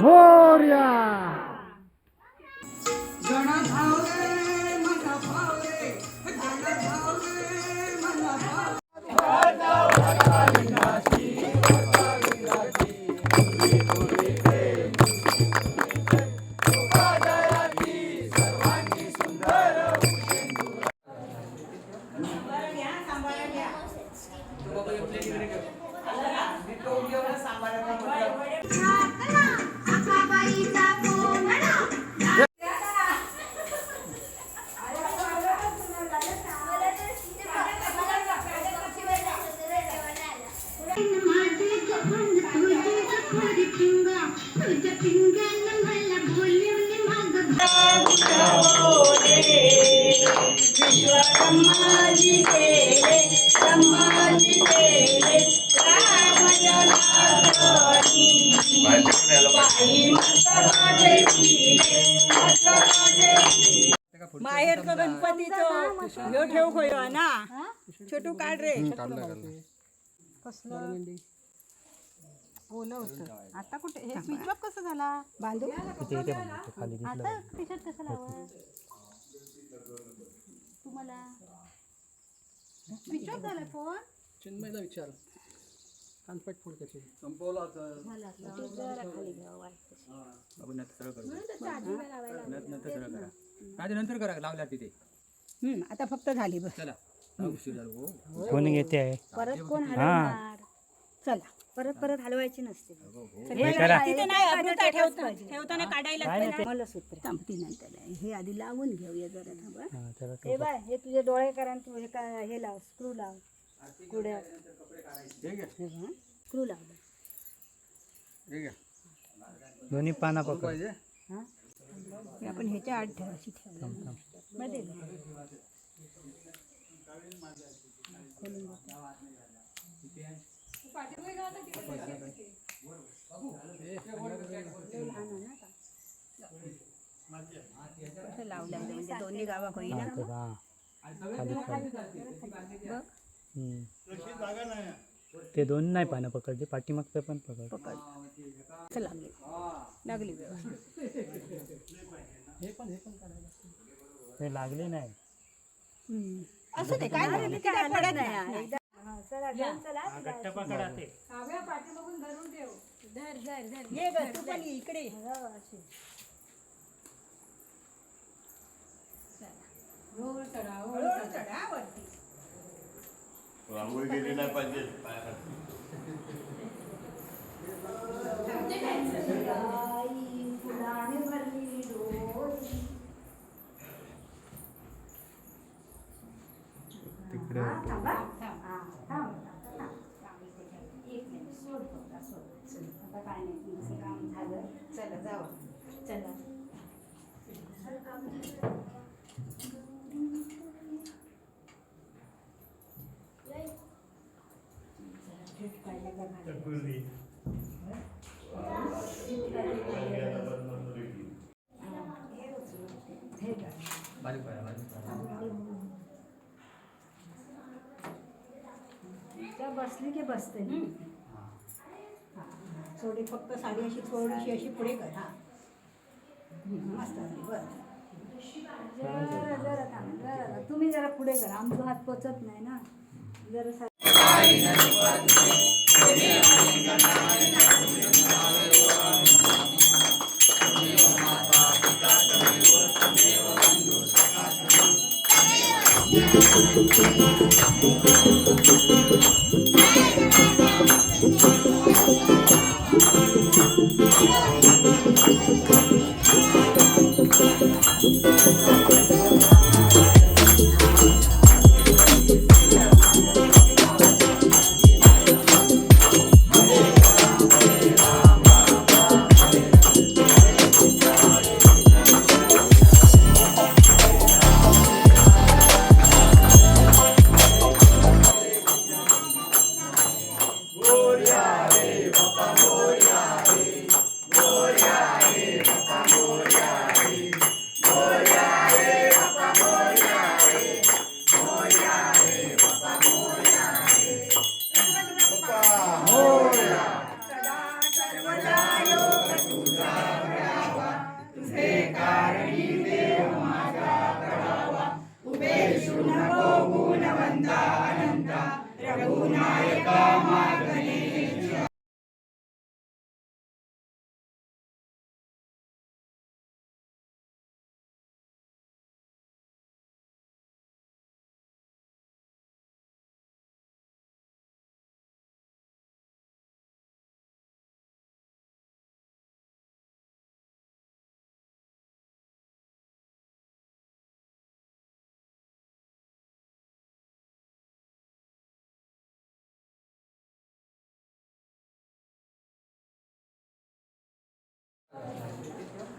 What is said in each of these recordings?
मोर्या माहेरचं गणपतीचं. ह्यो ठेव खोयो ना छोटू काढ रे. ओलं होतं. आता कुठे? हे स्विच ऑफ कसं झाला? बांधू आता त्याच्यात कसं लावा? स्विच ऑफ झाला फोन? चिन्मयला विचार. कानपट फोड कशी नंतर करा. लावल्या तिथे. हम्म, आता फक्त झाली बस. चला. उशीर झाला. हो. कोणी घेते आहे परत कोण हलवणार चला. परत परत हलवायची नसते. हे. करा. तिथे नाही अमृता ठेवता ठेवताना काढायला. मला सूत्र थांबती हे आधी लावून घेऊया जरा थांबा. हा, बाय हे तुझे डोळे करा हे का हे लाव स्क्रू लाव. कुड्या. स्क्रू लाव दोन्ही पाना पकड. हे? आपण ह्याच्या आड ठेवायची ठेवलं मध्ये कसं लावलं आहे म्हणजे दोन्ही गावा होईल हा ते हा। खाली खाली हम्म. ते दोन नाही पानं पकडले पाठीमागचं पण पकड. कसं लागली लागली व्यवस्थित ते लागले नाही. हम्म. असं ते काय झालं? ते काय पडत नाही. हा, चला घेऊन चला घट्ट पकडा ते ये ग तू पण ये इकडे. हो, अशी. हळूहळू चढा वरती. रांगोळी गेली नाही पाहिजे आई, फुलाने भरली डोली. तिकडे हा, थांबा. हा, थांब, थांब, थांब. थांब. एक मिनिट सोड फक्त, सोड. सोड. आता काय नाही तुमचं काम झालं चला जावा चला बारीक करा बारीक करा त्या बसली की बसते ना थोडी फक्त साडी अशी थोडीशी अशी पुढे कर. हा. मस्त बरं. जरा जरा थांब, जरा जरा. तुम्ही जरा पुढे करा. आमचा हात पोचत नाही ना. जरा सा- मोरया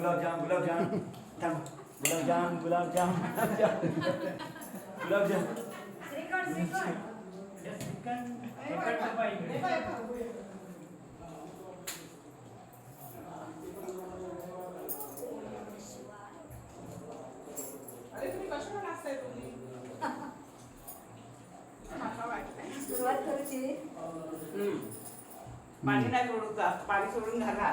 गुलाबजाम गुलाबजाम गुलाबजाम थांब. गुलाबजाम गुलाबजाम गुलाबजाम गुलाबजाम सुरुवात करूची पाणी नाही सोडूचा पाणी सोडून घाला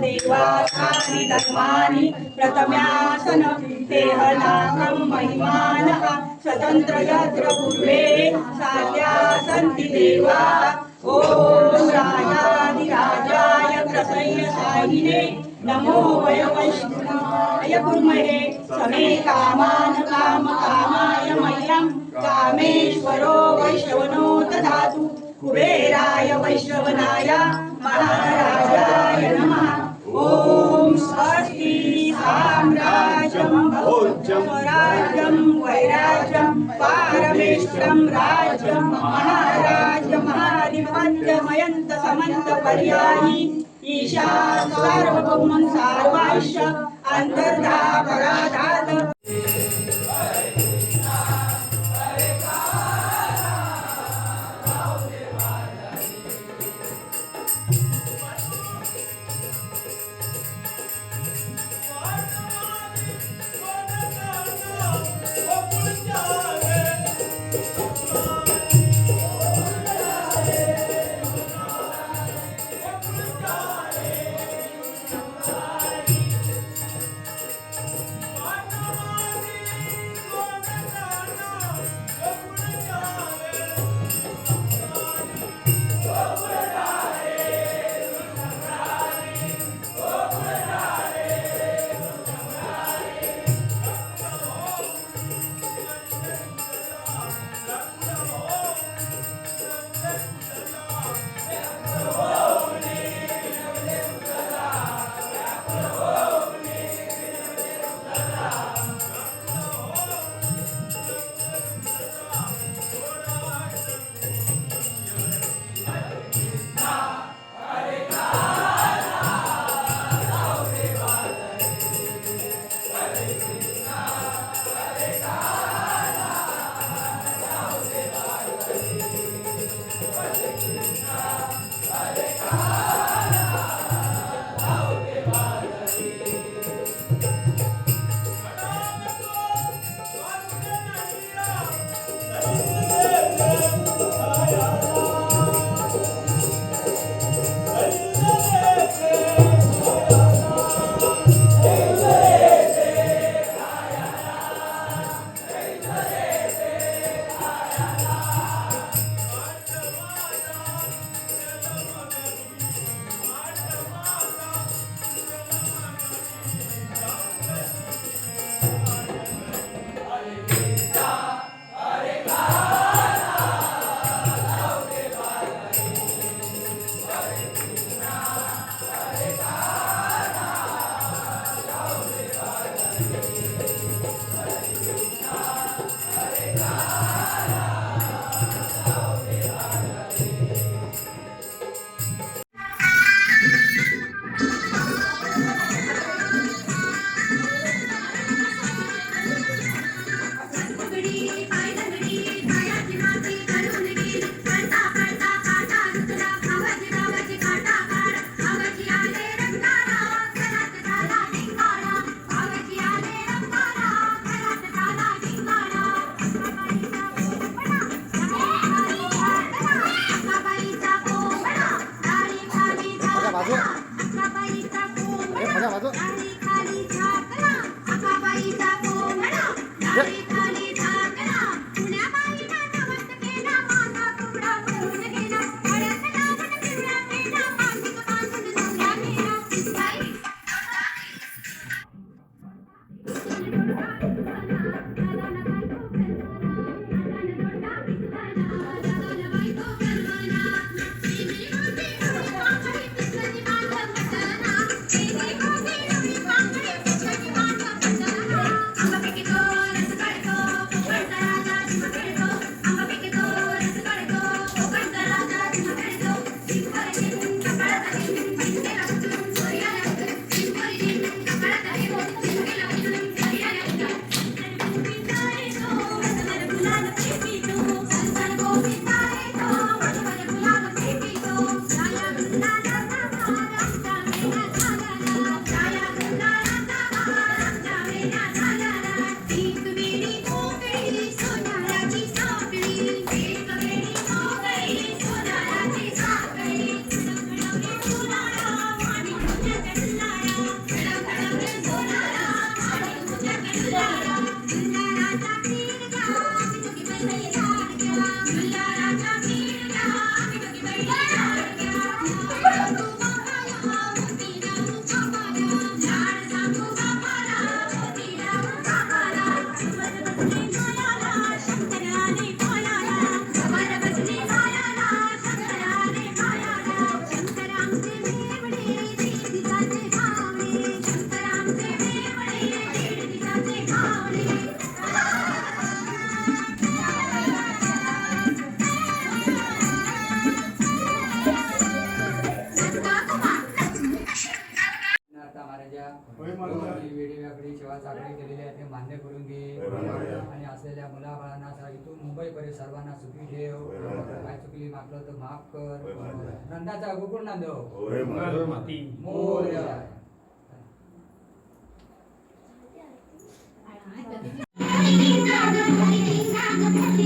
देवासानि धर्माणि प्रथम्यासन देहनाकं महिमानः स्वतन्त्र यत्र पूर्वे साध्या सन्ति देवा ॐ राजाधिराजाय प्रसय्य साहिने नमो वय वैष्णवाय समे कामान काम कामाय मह्यं कामेश्वरो वैष्णवनो दधातु कुबेराय वैष्णवनाय महाराजाय नमः। ॐ स्वस्ति साम्राज्यं स्वराज्यं वैराज्यं पारमेश्वरं राज्यं महाराज्य महाधिपत्यमयन्त समन्त पर्यायी। ईशा सार्वभौम सार्वांश अंतर्धा पराधान आपलं तर माफ कर. हो. नंदाचा गोकुळ नांद मोर्या. Thank you.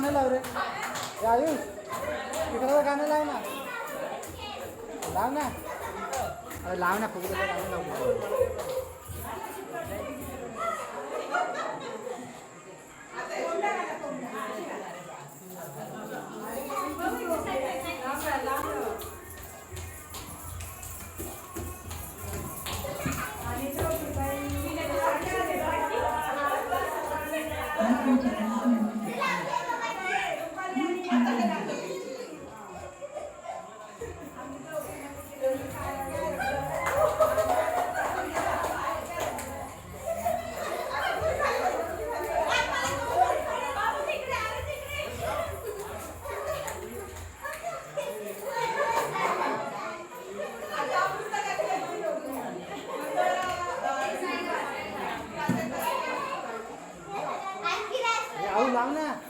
गाणं लाव रे. आयुष तिकडं गाणं लाव ना. लाव ना. अरे लाव ना फुगड्याचं गाणं लाव. 糖呢？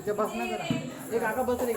तिथे बसणार जरा. हे काका बसले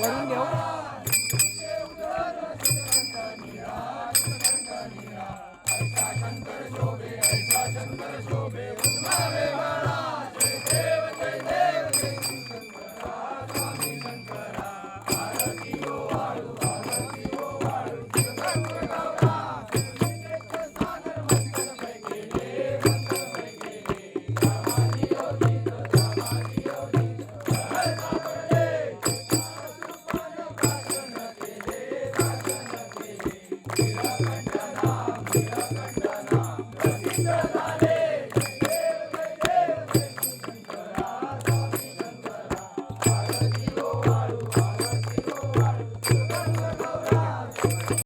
वरून घेऊ